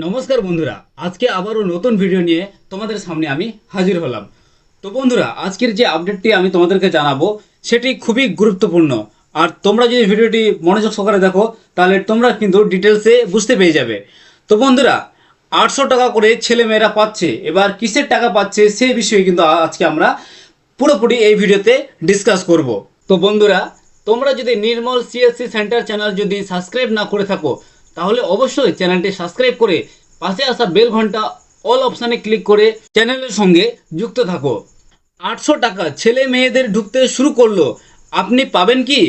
নমস্কার বন্ধুরা, আজকে আবারও নতুন ভিডিও নিয়ে তোমাদের সামনে আমি হাজির হলাম। তো বন্ধুরা, আজকের যে আপডেটটি আমি তোমাদেরকে জানাব, সেটি খুবই গুরুত্বপূর্ণ। আর তোমরা যদি ভিডিওটি মনোযোগ সহকারে দেখো, তাহলে তোমরা কিন্তু ডিটেলসে বুঝতে পেরে যাবে। তো বন্ধুরা, আটশো টাকা করে ছেলে মেয়েরা পাচ্ছে, এবার কিসের টাকা পাচ্ছে সেই বিষয়ে কিন্তু আজকে আমরা পুরোপুরি এই ভিডিওতে ডিসকাস করব। তো বন্ধুরা, তোমরা যদি নির্মল সিএসসি সেন্টার চ্যানেল যদি সাবস্ক্রাইব না করে থাকো তাহলে অবশ্যই চ্যানেলটি সাবস্ক্রাইব করে পাশে আসা বেল ঘণ্টা অল অপশানে ক্লিক করে চ্যানেলের সঙ্গে যুক্ত থাকো। আটশো টাকা ছেলে মেয়েদের ঢুকতে শুরু করল। আপনি পাবেন কি?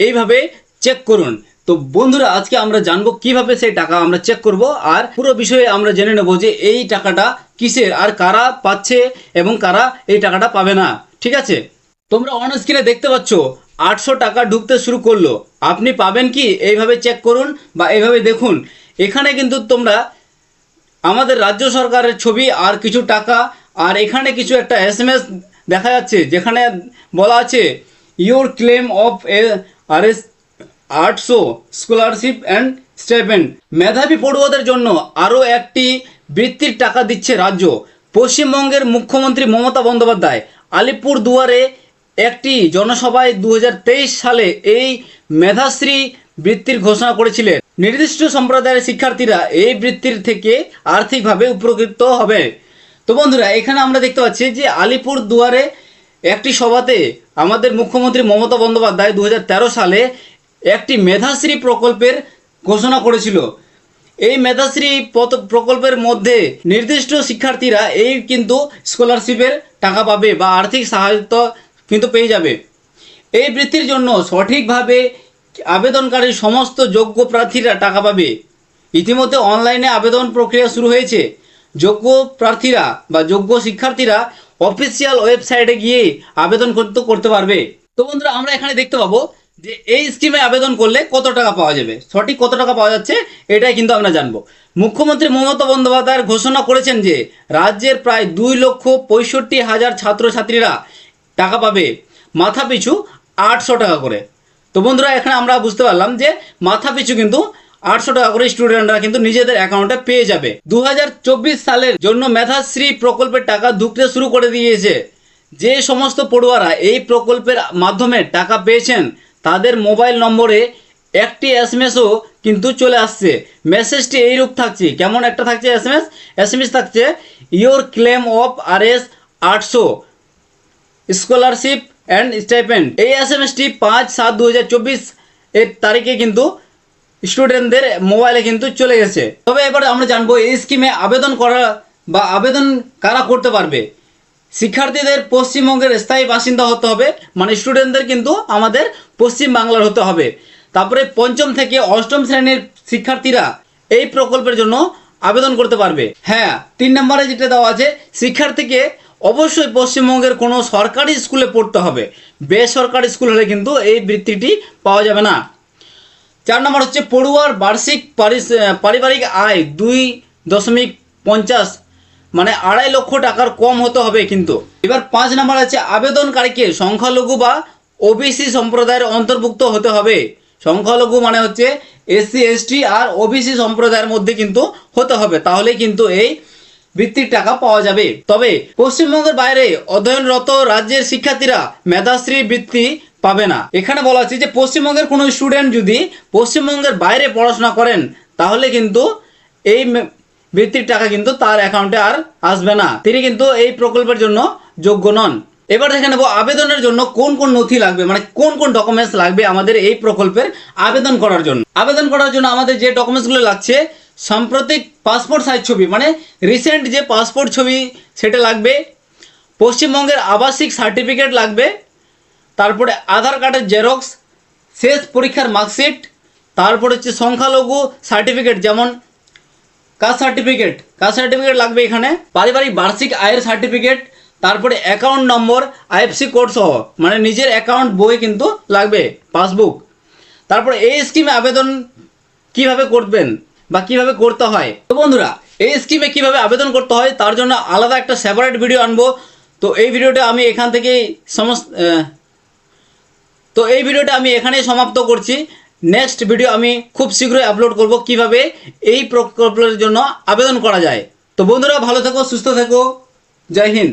এইভাবে চেক করুন। তো বন্ধুরা, আজকে আমরা জানব কীভাবে সেই টাকা আমরা চেক করব আর পুরো বিষয়ে আমরা জেনে নেব যে এই টাকাটা কিসের আর কারা পাচ্ছে এবং কারা এই টাকাটা পাবে না। ঠিক আছে? তোমরা অন স্ক্রিনে দেখতে পাচ্ছ আটশো টাকা ঢুকতে শুরু করল। আপনি পাবেন কি? এইভাবে চেক করুন বা এইভাবে দেখুন। এখানে কিন্তু তোমরা আমাদের রাজ্য সরকারের ছবি আর কিছু টাকা আর এখানে কিছু একটা এস এম এস দেখা যাচ্ছে, যেখানে বলা আছে your claim of A R S আটশো স্কলারশিপ অ্যান্ড স্টাইপেন্ড মেধাবী পড়ুয়াদের জন্য আরও একটি বৃত্তির টাকা দিচ্ছে রাজ্য। পশ্চিমবঙ্গের মুখ্যমন্ত্রী মমতা বন্দ্যোপাধ্যায় আলিপুর দুয়ারে একটি জনসভায় দু হাজার তেইশ সালে এই মেধাশ্রী বৃত্তির ঘোষণা করেছিলেন। নির্দিষ্ট সম্প্রদায়ের শিক্ষার্থীরা এই বৃত্তির থেকে আর্থিকভাবে উপকৃত হবে। তো বন্ধুরা, এখানে আমরা দেখতে পাচ্ছি যে আলিপুর দুয়ারে একটি সভাতে আমাদের মুখ্যমন্ত্রী মমতা বন্দ্যোপাধ্যায় দু হাজার তেরো সালে একটি মেধাশ্রী প্রকল্পের ঘোষণা করেছিল। এই মেধাশ্রী প্রকল্পের মধ্যে নির্দিষ্ট শিক্ষার্থীরা এই কিন্তু স্কলারশিপের টাকা পাবে বা আর্থিক সাহায্য কিন্তু পেয়ে যাবে। এই বৃত্তির জন্য সঠিকভাবে আবেদনকারী সমস্ত যোগ্য প্রার্থীরা টাকা পাবে। ইতিমধ্যে অনলাইনে আবেদন প্রক্রিয়া শুরু হয়েছে। যোগ্য প্রার্থীরা বা যোগ্য শিক্ষার্থীরা অফিসিয়াল ওয়েবসাইটে গিয়ে আবেদন করতে করতে পারবে। তো বন্ধুরা, আমরা এখানে দেখতে পাবো যে এই স্কিমে আবেদন করলে কত টাকা পাওয়া যাবে। সঠিক কত টাকা পাওয়া যাচ্ছে, এটাই কিন্তু আমরা জানব। মুখ্যমন্ত্রী মমতা বন্দ্যোপাধ্যায় ঘোষণা করেছেন যে, রাজ্যের প্রায় দুই লক্ষ পঁয়ষট্টি হাজার ছাত্রছাত্রীরা টাকা পাবে। মাথা পিছু আটশো টাকা করে। তো বন্ধুরা, এখানে আমরা বুঝতে পারলাম যে মাথা পিছু কিন্তু আটশো টাকা করে স্টুডেন্টরা কিন্তু নিজেদের অ্যাকাউন্টে পেয়ে যাবে। দু হাজার চব্বিশ সালের জন্য মেধাশ্রী প্রকল্পের টাকা ঢুকতে শুরু করে দিয়েছে। যে সমস্ত পড়ুয়ারা এই প্রকল্পের মাধ্যমে টাকা পেয়েছেন, তাদের মোবাইল নম্বরে একটি এস এম এসও কিন্তু চলে আসছে। মেসেজটি এইরূপ থাকছে। কেমন একটা থাকছে এস এম এস থাকছে your claim of R S আটশো। Scholarship and stipend. এই এস এম এসটি পাঁচ সাত দু হাজার চব্বিশ এর তারিখে কিন্তু স্টুডেন্টদের মোবাইলে কিন্তু চলে গেছে। তবে এবার আমরা জানব এই স্কিমে আবেদন করা বা আবেদন কারা করতে পারবে? শিক্ষার্থীদের পশ্চিমবঙ্গের স্থায়ী বাসিন্দা হতে হবে মানে স্টুডেন্টদের কিন্তু আমাদের পশ্চিম বাংলার হতে হবে। তারপরে পঞ্চম থেকে অষ্টম শ্রেণির শিক্ষার্থীরা এই প্রকল্পের জন্য আবেদন করতে পারবে। হ্যাঁ তিন নম্বরে যেটা দেওয়া আছে, শিক্ষার্থীকে অবশ্যই পশ্চিমবঙ্গের কোনো সরকারি স্কুলে পড়তে হবে। বেসরকারি স্কুল হলে কিন্তু এই বৃত্তিটি পাওয়া যাবে না। চার নম্বর হচ্ছে পড়ুয়ার বার্ষিক পারিবারিক আয় দুই দশমিক পঞ্চাশ মানে আড়াই লক্ষ টাকার কম হতে হবে কিন্তু। এবার পাঁচ নম্বর আছে আবেদনকারীকে সংখ্যালঘু বা ওবিসি সম্প্রদায়ের অন্তর্ভুক্ত হতে হবে। সংখ্যালঘু মানে হচ্ছে এসসি, এসটি আর ওবিসি সম্প্রদায়ের মধ্যে কিন্তু হতে হবে। তাহলে কিন্তু এই বৃত্তির টাকা পাওয়া যাবে। তবে পশ্চিমবঙ্গের বাইরে অধ্যয়নরত রাজ্যের শিক্ষার্থীরা মেধাশ্রী বৃত্তি পাবে না। এখানে বলা আছে যে পশ্চিমবঙ্গের কোনো স্টুডেন্ট যদি পশ্চিমবঙ্গের বাইরে পড়াশোনা করেন, তাহলে কিন্তু এই বৃত্তির টাকা কিন্তু তার অ্যাকাউন্টে আর আসবে না। তিনি কিন্তু এই প্রকল্পের জন্য যোগ্য নন। এবার দেখে নেব আবেদনের জন্য কোন কোন নথি লাগবে মানে কোন কোন ডকুমেন্টস লাগবে আমাদের এই প্রকল্পের আবেদন করার জন্য। আবেদন করার জন্য আমাদের যে ডকুমেন্টসগুলো লাগছে সাম্প্রতিক পাসপোর্ট সাইজ ছবি মানে রিসেন্ট যে পাসপোর্ট ছবি সেটা লাগবে, পশ্চিমবঙ্গের আবাসিক সার্টিফিকেট লাগবে, তারপরে আধার কার্ডের জেরক্স শেষ পরীক্ষার মার্কশিট তারপর হচ্ছে সংখ্যালঘু সার্টিফিকেট যেমন কাস্ট সার্টিফিকেট কাস্ট সার্টিফিকেট লাগবে এখানে, পারিবারিক বার্ষিক আয়ের সার্টিফিকেট তারপরে অ্যাকাউন্ট নম্বর আইএফসি কোড সহ মানে নিজের অ্যাকাউন্ট বই কিন্তু লাগবে পাসবুক তারপরে এই স্কিমে আবেদন কীভাবে করবেন? বা কীভাবে করতে হয়? তো বন্ধুরা, এই স্কিমে কীভাবে আবেদন করতে হয়, তার জন্য আলাদা একটা সেপারেট ভিডিও আনব। তো এই ভিডিওটা আমি এখান থেকেই সমস্ত তো এই ভিডিওটা আমি এখানেই সমাপ্ত করছি। নেক্সট ভিডিও আমি খুব শীঘ্রই আপলোড করব কীভাবে এই প্রকল্পের জন্য আবেদন করা যায়। তো বন্ধুরা, ভালো থেকো, সুস্থ থেকো। জয় হিন্দ।